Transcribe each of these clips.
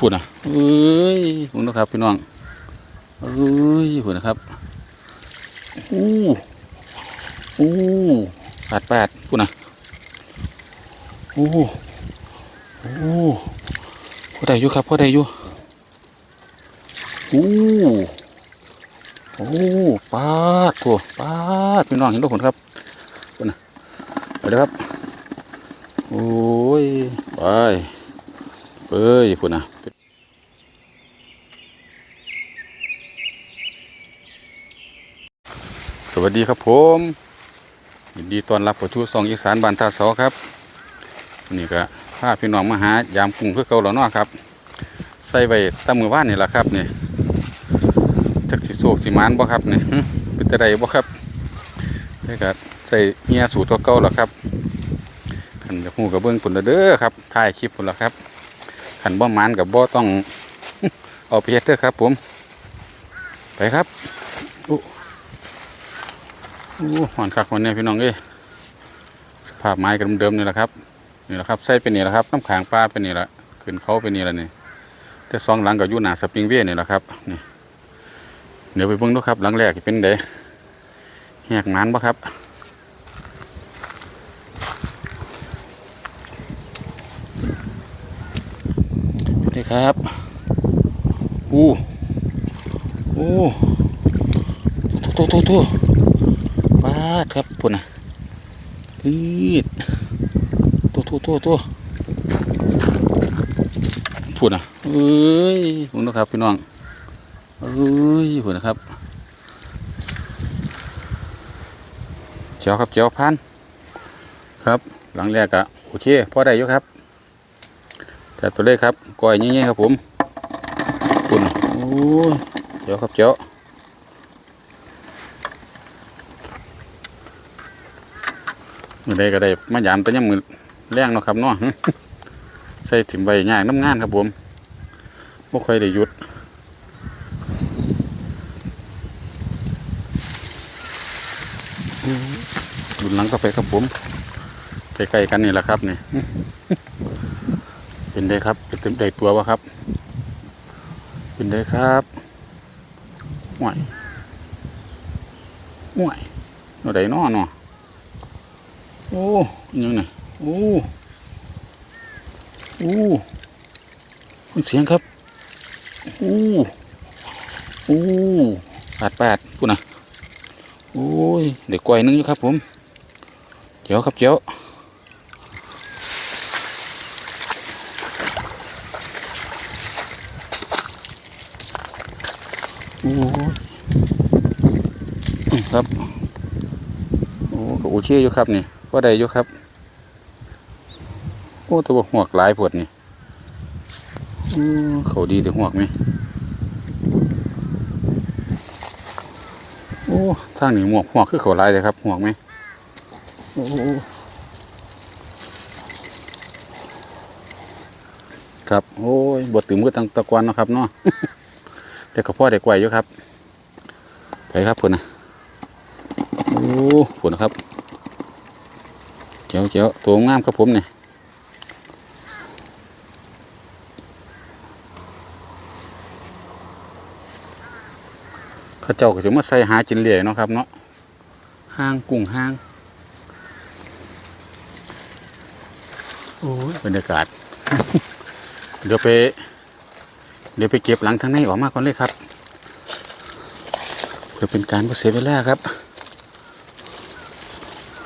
พูดนะเอ้ยพูดนะครับพี่น้องเอ้ยพูดนะครับโอ้โอ้แปดแปดพูดนะโอ้โอ้พอได้อยู่ครับพอได้อยู่โอ้โอ้ปาดตัวปาดพี่น้องเห็นทุกคนครับพูดนะไปเลยครับโอ้ยไป เอ้ยพูดนะสวัสดีครับผมยินดีต้อนรับผู้ชูซองอีสานบ้านท่าเสอครับนนี้ก็พาพี่น้องมาหายามกุ้งเพื่อเก่าแล้วเนาะครับ ใส่ไว้ตามมือว่านนี่แหละครับนี่จักสิโศกสิมานบ่ครับนี่เป็นตะไดบ่ครับใส่ก็ใส่เงียสูตรเก่าแล้วครับขันกับหูกับเบิ้องผลเด้อครับถ่ายคลิปผลละครับ ขันบ่หมานกับบ่ต้องเอาไปเฮ็ดเด้อครับ ผม ไปครับอู้อู้หอนคักหอนเนี่ยพี่น้องเอ้สภาพไม้กันเดิมนี่แหละครับนี่แหละครับใส่เป็นนี่แหละครับน้ำขางปลาเป็นนี่แหละขึ้นเขาเป็นนี่แหละนี่แต่สองหลังกับยูหนาสปริงเวยนี่แหละครับนี่เดี๋ยวไปเบิ่งดูครับหลังแรกเป็นเดแหกมานบ่ครับ นี่ครับอู้อู้ตัวตัวตัวตัวปาดครับปุ่นนะปีดตัวตัวตัวตัวปุ่นนะเอ้ยปุ่นนะครับพี่น้องเอ้ยปุ่นนะครับเจ้าครับเจ้าพันครับ หลังแรกอะโอเคพอได้อยู่ครับ จับตัวเลขครับก้อยเงี้ยๆครับผมคุณโอ้ยเจ้าครับเจ้ามือใดก็ได้มายามแตัยังมือแรงเนาะครับเนาะใส่ถิ่มใบง่ายน้ำงานครับผมบ่ค่อยได้หยุดดุนหลังก็ไปครับผมใกล้ๆกันนี่แหละครับนี่ เป็นได้ครับเป็นเต็มได้ตัววะครับ เป็นได้ครับห่วยห่วยเอาได้นอเนาะโอ้ยังไงโอ้โอ้คุณเสียงครับโอ้โอ้แปดแปดพูดนะโอ้ยเด็กกวยนึงอยู่ครับผมเจ้าครับเจ้าอ้ยครับ โอ้ ก็โอเคอยู่ครับนี่ว่าได้อยู่ครับ โอ้ตัวหวกหลายปวดนี่โอ้เขาดีแต่หวกไหมโอ้ทางนี้หมวกหวกคือเขาลายเลยครับหวกไหมโอ้ครับโอ้ยบทตื่มก็ตั้งตะกวนนะครับเนาะแต่ก็พ่อเด็กไวอยู่ครับไปครับพุ่นะโอ้พุ่นนะครับ เจ้าเจ้าตัวงามครับผมเนี่ยเข้าเจ้าก็จะมาใส่หาจินเหลี่ยเนาะครับเนาะห้างกุ้งห้างโอ้ยบรรยากาศ เดี๋ยวไป เดี๋ยวไปเก็บหลังทางในออกมาก่อนเลยครับเพื่อเป็นการบ่เสียเวลาครับ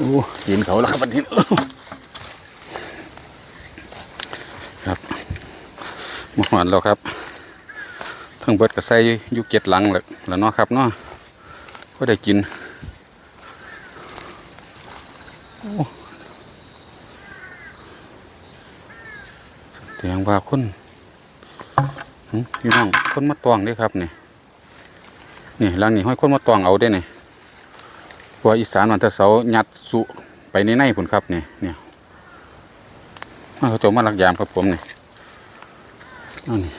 โอ้ยินเขาแล้วครับวันนี้ครับมาหวานแล้วครับทั้งเบิดกับใส่อยู่เก็ดหลังแหละแล้วเนาะครับเนาะก็ได้กินโอ้แสดงว่าคนหึพี่น้องคนมาตวงด้วยครับนี่นี่หลังนี้ห้อยคนมาตวงเอาได้นี่เพว่าอีสานวันตะเสายัดสุไปในในผุนครับเนี่ยเนี่ยมาเขาจมมาลักยามครับผมเนี่นั่นนี่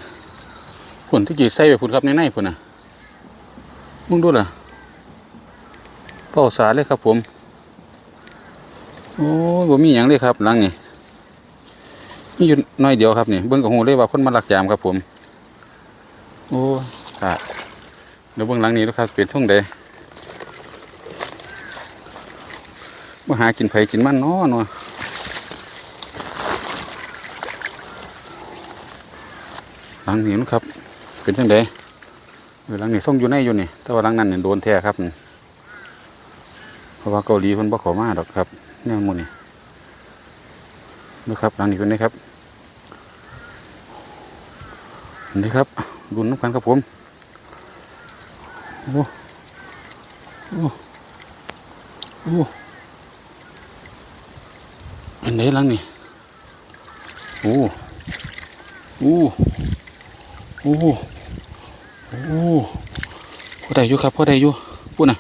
ผุนที่จีใส่ไปผุนครับในในผุนนะมึงดูล่ะเป้าสาเลยครับผม โอ้ยบ่มีอย่างเลยครับหลังนี่นี่อยู่น้อยเดียวครับนี่เบิ้งกับหูเลยว่าคนมาลักยามครับผม โอ้ค่ะเดี๋ยวเบิ้องหลังนี้นะครับเป็นท่งใด มาหากินไผกินมันเนาะเนาะหลังนี้นะครับ เป็นท่งใดเออหลังนี้ส่งอยู่ในอยู่นี่ แต่ว่าหลังนั้นเนี่ยโดนแท้ครับเพราะว่าเกาหลีเพิ่นบ่ข้ามาดอกครับเนี่ยมูนี่นะครับหลังนี้เป็นไงครับนี่ครับดุนน้ำกันครับผมโอ้โอ้โอ้ อันไหนลังนี่โอ้โอ้โอ้โอ้พอได้อยู่ครับพอได้อยู่พูดนะ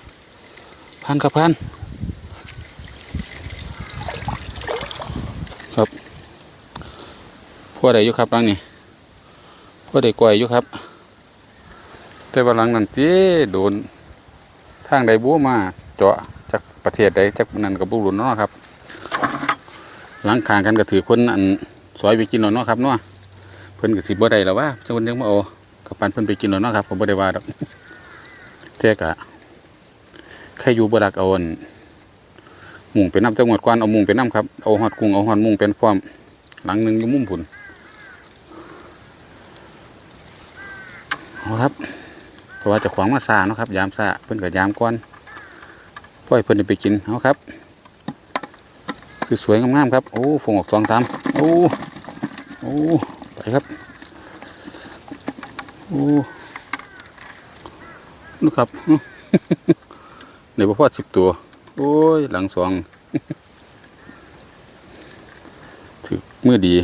พันครับพันครับพอได้อยู่ครับหลังนี่ก็ได้กวยอยู่ครับ แต่ว่าหลังนั้นเจ๊โดนทางใดบัวมาเจาะจากประเทศใดจากนั้นกับบุรุษเนาะครับ หลังคางกันก็ถือคนอันซอยไปกินแล้วเนาะครับเนาะเพิ่นก็สิบ่ได้แล้วว่าจังคนยังมาเอากับปันเพิ่นไปกินแล้วเนาะครับผมบ่ได้ว่าดอกแต่ก็ใครอยู่บ่ดักเอาอันมุงไปน้ำจังหวัดกวนเอามุงไปน้ำครับเอาฮอดกุ้งเอาฮอดมุงเป็นฟอมหลังหนึงอยู่มุมผุนเอาครับเพราะว่าจะขวางมาซาเนาะครับ ยามซาเพิ่นกับยามก้อนพ่อยเพิ่นไปกินเอาครับ สวยงามๆครับ โอ้ฟงออกสองสามโอ้ โอ้ ไปครับ โอ้นู่ครับเดี๋ยวพ่อสิบตัว โอ้ย หลังสองถือมือดี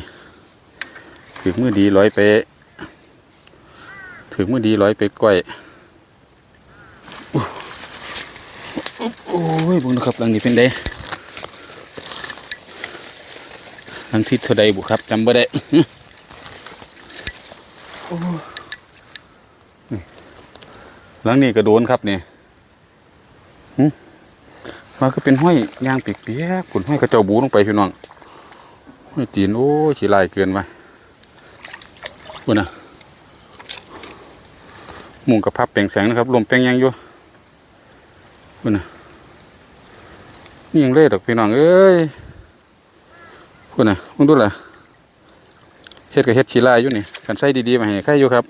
ถือมือดีร้อยไปถึงมื่อดีร้อยไปก้อยโอ้ยบุญนะครับหลังนี้เป็นได หลังทิศเท่าใดบุครับจำบ่ได้หลังนี้ก็โดนครับเนี่ยมันก็เป็นห้อยยางเปียกๆขุนห้อยกระเจ้าบูลงไปพี่น้องห้อยตีนโอ้ยขี้ลายเกินไปบุนะมุงกับพับแปลงแสงนะครับลมแปลงยังอยู่คุนะนี่ยังเล่ดอกพี่น้องเอ้ย คุณน่ะมึงดูล่ะเฮ็ดกับเฮ็ดชีลายอยู่นี่กันใส่ดีๆมาให้ใครอยู่ครับ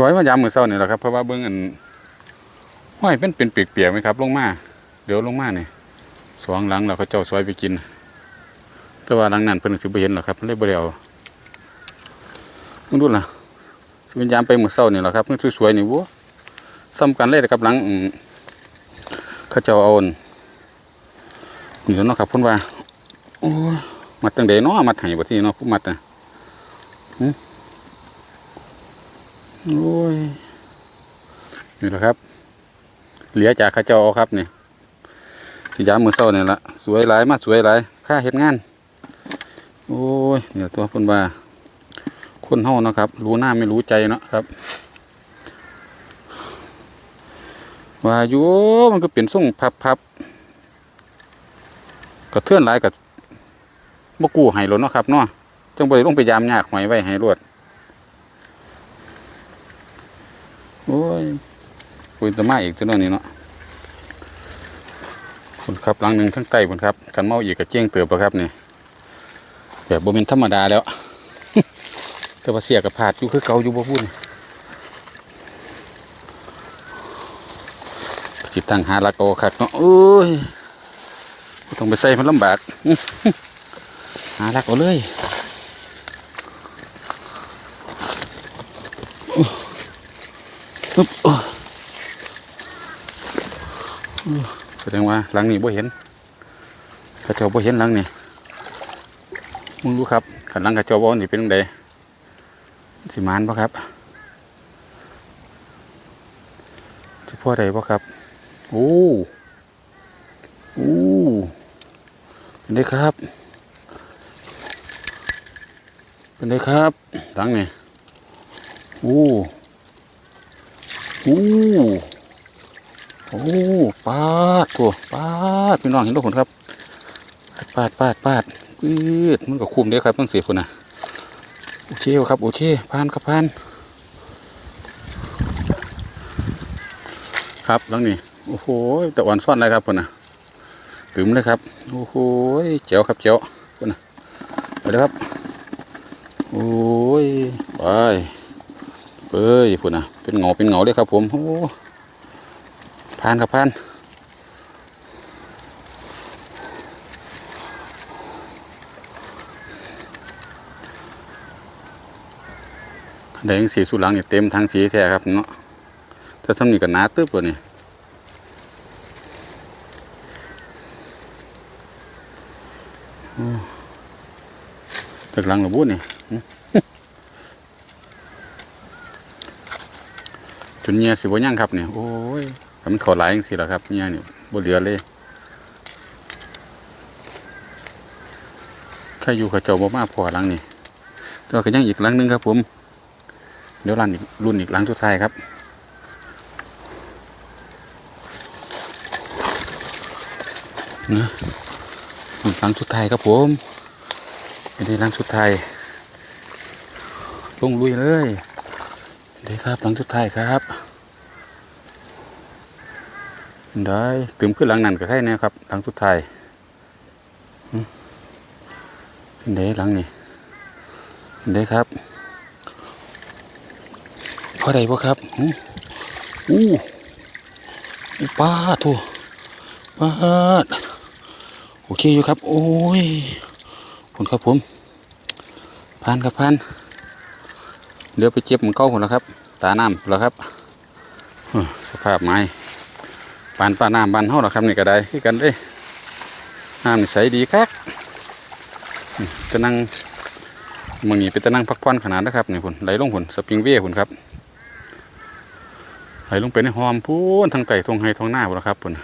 ร้อยมายามมือเศร้านี่แหละครับเพราะว่าเบื้องอันห้อยเป็นเป็นเปียกๆไหมครับ ลงมา เดี๋ยวลงมาเนี่ยสองหลังเราเขาเจ้าซอยไปกิน แต่ว่าหลังนั้นเพิ่นสิบเห็นหรอครับเลยบ่ได้เอามึงดูล่ะสิเป็นยามไปมือเศร้านี่แหละครับมันสวยๆนี่วัวซ้ำกันเลยนะครับหลังอื เขาเจ้าเอาอั่นนี่แล้วเนาะครับเพ่นว่าโอ้ยมัดตั้งเดเนาะมัดไห้บ่ที่เนาะผู้มัดนะโอ้ยนี่แหละครับ เหลือจากเขาเจ้าเอาครับเนี่สิยามมือเศร้านี่ยละสวยหลายมาสวยหลายค่าเฮ็ดงาน โอ้ยเนี่ยตัวเพ่นว่าคนเฮานะครับ รู้หน้าไม่รู้ใจเนาะครับ ว่าอยู่มันก็เป็นส่งพับพับกระเทือนหลายกับบกู้ให้รถเนาะครับเนาะจังบ่ได้ลงไปยามยากหอยไว้ให้รวดโอ้ยคุยตะมาอีกตัวนึงนี่เนาะคนครับลังหนึ่งทั้งใต้คนครับกันเมาอีกกับเจียงเติบครับนี่แบบบ่เป็นธรรมดาแล้ว แต่ว่าเสียกับผาดอยู่คือเก่าอยู่บ่พูด จิตตั้งหาลักโอาคักเนาะโอ้ยต้องไปใส่มันลำบากหาลักเอาเลยอุ๊บแสดงว่าหลังนี้บ่เห็นข้าเจ้าบ่เห็นหลังนี้มึงรู้ครับขันหลังข้าเจ้าบ่นี่เป็นจังไดสิมานปะครับที่พ่อใดปะครับ โอ้โอ้เป็นไงครับ เป็นไงครับหลังเนี่โอ้โอ้โอ้โอ้ปาดตัวปาดพี่น้องเห็นทุกคนครับ ปาดปาดปาดปืดมันก็คุมเด้ครับต้องเสียคนนะโอเคครับโอเคผ่านครับผ่านครับแล้วนี่ โอ้โหต่อ่อนซ่อนอะไรครับคนนะตึมเลยครับ โอ้โหเจ๋วครับเจ๋วคนนะไปเลยครับ โอ้ยไปเอ้ยคนนะเป็นเงาเป็นเงาเลยครับ ผมโอ้ผ่านครับผ่านแดงสีสุดหลังเนี่ยเต็มทั้งสีแท้ครับเนาะถ้าสำนีกับหนาตึ๊บตัวนี้ ตกหลังหรือบุญนี่จนเนียสิบ่ย่างครับเนี่ยโอ้ยมันขอหลายจังสิล่ะครับเนี่ยนี่บ่เหลือเลยใครอยู่กับเจ้าบ่มาพอหลังนี่ตัวาก็ยังอีกหลังนึงครับ ผม เดี๋ยวรันอีกรุ่นอีกหลังสุดท้ายครับนะหลังสุดท้ายครับผม อันนี้หลังสุดท้ายลงลุยเลยเดี๋ยวครับหลังสุดท้ายครับได้ถึงขึ้นหลังนั้นก็แค่นี้ครับ หลังสุดท้ายอืมเด้หลังนี่เด้ครับพอได้ปะครับอู้อู้ป้าดโถูป้าโอเคอยู่ครับ โอ้ย ผลครับผมผ่านครับผ่านเดี๋ยวไปเจ็บมันเก้าคนแล้วครับ ตาน้ำแล้วครับสภาพไม้ปานปลาน้ำบานเฮาหรอครับนี่ก็ได้คือกันเด้น้ำใสดีครับจะนั่งมึงนี่เป็นตะนั่งพักผ่อนขนาดนะครับนี่คุณไหลลงคุณสปริงเว่คุณครับไหลลงไปในหอมพูนทางไก่ทงไฮทงหน้าพุ่นละครับคุณ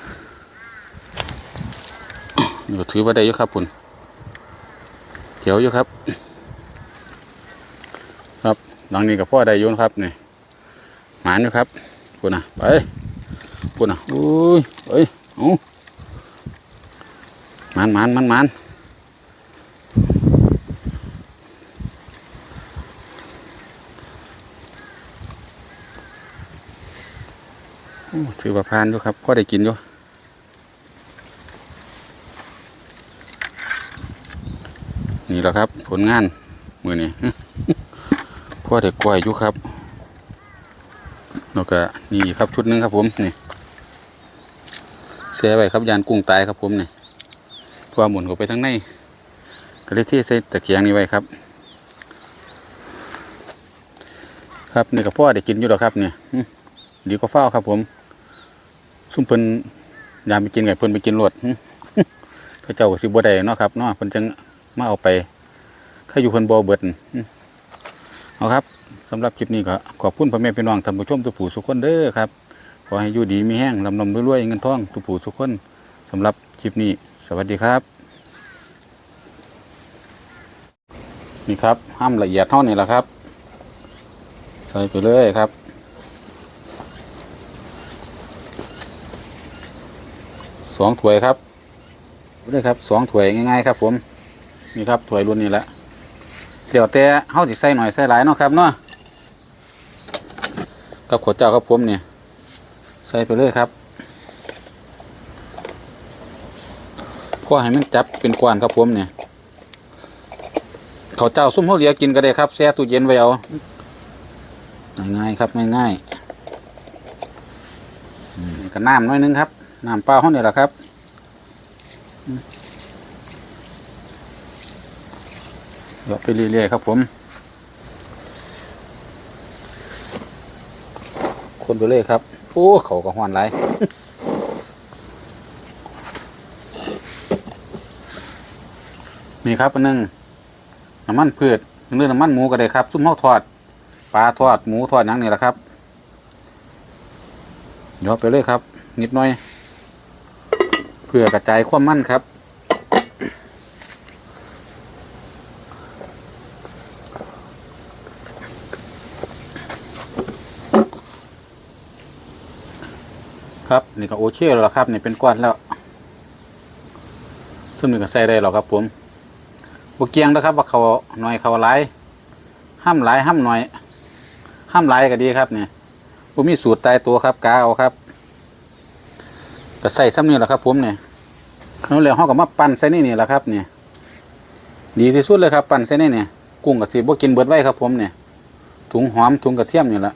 ถือว่าได้อยู่ครับคุณ เขียวอยู่ครับ ครับหลังนี้กับพ่อได้ยุ่นครับนี่หมานอยู่ครับคุณนะไปปุ่นอะอุ้ยเอ้ยเอามันมันมันมันถือว่าพานอยู่ครับพ่อได้กินอยู่ นี่แหละครับ ผลงานมือนี่พ่อได้กกล้วยอยู่ครับแล้วก็นี่ครับชุดหนึงครับผมนี่เสียไว้ครับยานกุ้งตายครับผมนี่เพราะว่าหมุนเข้าไปทั้งในก็เลยเที่ใส่ตะเกียงนี้ไว้ครับ ครับนี่กับพ่อได้กินอยู่แล้วครับเนี่ยดีก็เฝ้าครับผม ซุ่มเพิ่นยามไปกินไก่เพิ่นไปกินรวดอื้อพระเจ้าก็สิบ่ได้เนาะครับเนาะเพิ่นจัง มาเอาไปข้าอยู่เพิ่นบ่เบิดเอาครับสำหรับคลิปนี้ก็ขอบคุณพ่อแม่พี่น้องท่านผู้ชมทุกผู้ทุกคนเด้อครับขอให้อยู่ดีมีแห้งลำลำรวยๆเงินทองทุกผู้ทุกคนสำหรับคลิปนี้สวัสดีครับ นี่ครับห้ามละเอียดเท่านี้แหละครับ ใส่ไปเลยครับสองถ้วยครับนี่ครับสองถ้วยง่ายๆครับผม นี่ครับถ้วยรุ่นนี้แหละเดี๋ยวแต่เฮาสิใส่หน่อยใส่หลายเนาะครับเนาะกับขวดเจ้าครับผมเนี่ยใส่ไปเลยครับพอให้มันจับเป็นกวนครับผมเนี่ยเขาเจ้าซุ่มเขาเหลียกินก็ได้ครับแช่ตู้เย็นไว้เอาง่ายๆครับง่ายๆกับน้ำน้อยนึงครับน้ำเปล่าเขาเนี่ยแหละครับอืม เดี๋ยวไปเรื่อยๆครับผม คนไปเลยครับ โอ้เขาก็หวานไรนี่ครับอันนึงน้ำมันพืชหรือน้ำมันหมูก็ได้ครับ ซุ่มเฮาทอดปลาทอดหมูทอดหยังนี่แหละครับยอดไปเลยครับ นิดหน่อย เพื่อกระจายความมันครับ ครับนี่ก็โอเคแล้วละครับนี่เป็นก้อนแล้วซึ่งนี่ก็ใส่ได้แล้วครับ ผมบเกียงนะครับ ว่าเขาหน่อยเขาหลายห้ามหลายห้ามหน่อยห้ามหลายก็ดีครับเนี่ยผมมีสูตรตายตัวครับกาเอาครับก็ใส่ซ้ำนี่แหละครับ ผมเนี่ยเขาเลยห้องกับมาปั่นใส่นี่นี่แหละครับ เนี่ย ดีที่สุดเลยครับ ปั่นใส่นี่เนี่ยกุ้งกับสีบกินเบิดไว้ครับ ผมเนี่ยถุงหอมถุงกระเทียมนี่แหละ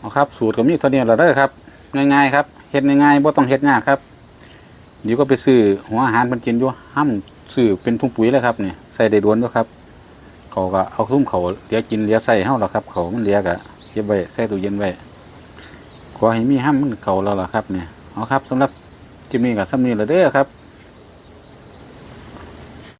เอา ครับ สูตรก็มีเท่านี้แหละเด้อครับ ง่ายๆครับเฮ็ดง่ายๆบ่ต้องเฮ็ดยากครับเดี๋ยวก็ไปซื้อหัวอาหารมันกินอยู่ห้ามซื้อเป็นถุงปุ๋ยเลยครับเนี่ยใส่ได้ดวนด้วยครับ เขาก็เอาซุ้มเขาเลียกินเลียใส่เฮาแล้วครับ เขามันเลียกะเก็บไว้ใส่ตู้เย็นไว้ขอให้มีห้ามมันเขาแล้วล่ะครับเนี่ยเอาครับสำหรับจิมมี่กับซัมนี่ละเด้อครับ